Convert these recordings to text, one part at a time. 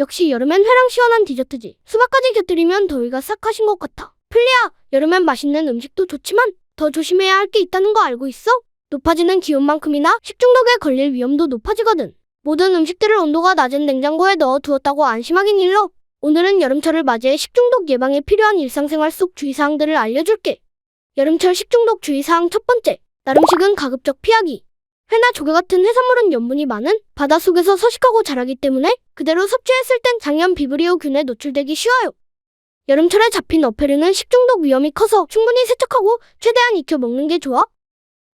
역시 여름엔 회랑 시원한 디저트지. 수박까지 곁들이면 더위가 싹 가신 것 같아. 플리야, 여름엔 맛있는 음식도 좋지만 더 조심해야 할 게 있다는 거 알고 있어? 높아지는 기온만큼이나 식중독에 걸릴 위험도 높아지거든. 모든 음식들을 온도가 낮은 냉장고에 넣어 두었다고 안심하긴 일러. 오늘은 여름철을 맞이해 식중독 예방에 필요한 일상생활 속 주의사항들을 알려줄게. 여름철 식중독 주의사항 첫 번째, 나름식은 가급적 피하기. 회나 조개 같은 해산물은 염분이 많은 바닷속에서 서식하고 자라기 때문에 그대로 섭취했을 땐 장염 비브리오균에 노출되기 쉬워요. 여름철에 잡힌 어패류는 식중독 위험이 커서 충분히 세척하고 최대한 익혀 먹는 게 좋아.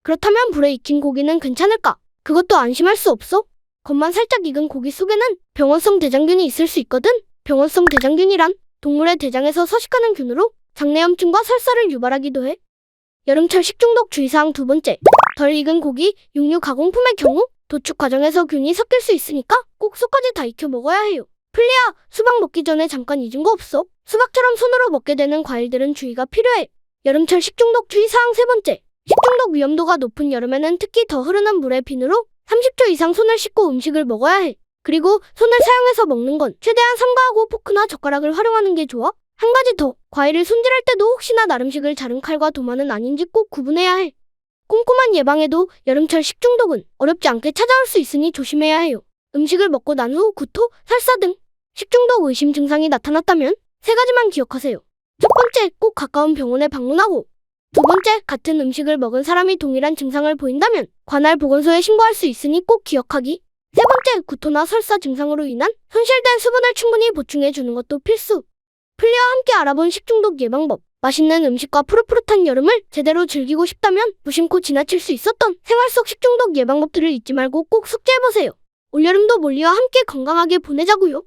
그렇다면 불에 익힌 고기는 괜찮을까? 그것도 안심할 수 없어. 겉만 살짝 익은 고기 속에는 병원성 대장균이 있을 수 있거든. 병원성 대장균이란 동물의 대장에서 서식하는 균으로 장내염증과 설사를 유발하기도 해. 여름철 식중독 주의사항 두 번째. 덜 익은 고기, 육류 가공품의 경우 도축 과정에서 균이 섞일 수 있으니까 꼭 속까지 다 익혀 먹어야 해요. 플리야, 수박 먹기 전에 잠깐 잊은 거 없어? 수박처럼 손으로 먹게 되는 과일들은 주의가 필요해. 여름철 식중독 주의사항 세 번째. 식중독 위험도가 높은 여름에는 특히 더 흐르는 물에 비누로 30초 이상 손을 씻고 음식을 먹어야 해. 그리고 손을 사용해서 먹는 건 최대한 삼가하고 포크나 젓가락을 활용하는 게 좋아. 한 가지 더, 과일을 손질할 때도 혹시나 나름식을 자른 칼과 도마는 아닌지 꼭 구분해야 해. 꼼꼼한 예방에도 여름철 식중독은 어렵지 않게 찾아올 수 있으니 조심해야 해요. 음식을 먹고 난 후 구토, 설사 등 식중독 의심 증상이 나타났다면 세 가지만 기억하세요. 첫 번째, 꼭 가까운 병원에 방문하고 두 번째, 같은 음식을 먹은 사람이 동일한 증상을 보인다면 관할 보건소에 신고할 수 있으니 꼭 기억하기. 세 번째, 구토나 설사 증상으로 인한 손실된 수분을 충분히 보충해 주는 것도 필수. 플리와 함께 알아본 식중독 예방법. 맛있는 음식과 푸릇푸릇한 여름을 제대로 즐기고 싶다면 무심코 지나칠 수 있었던 생활 속 식중독 예방법들을 잊지 말고 꼭 숙지해보세요. 올여름도 몰리와 함께 건강하게 보내자고요.